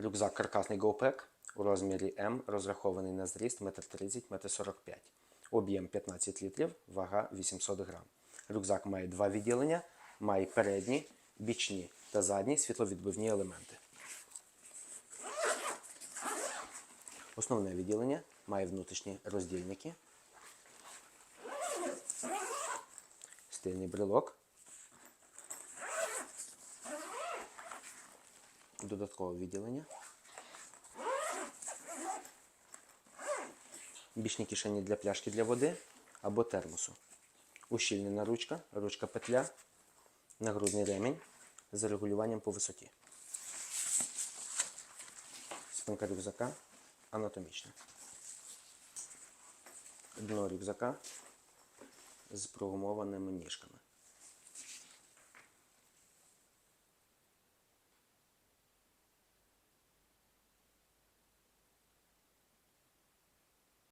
Рюкзак каркасний GoPack у розмірі М, розрахований на зріст 1,30 1,45 м. Об'єм 15 літрів, вага 800 грам. Рюкзак має два відділення, має передні, бічні та задні світловідбивні елементи. Основне відділення має внутрішні роздільники, стильний брелок, додаткове відділення, бічні кишені для пляшки для води або термосу, ущільнена ручка, ручка петля, нагрудний ремінь з регулюванням по висоті. Спинка рюкзака анатомічна. Дно рюкзака з прогумованими ніжками.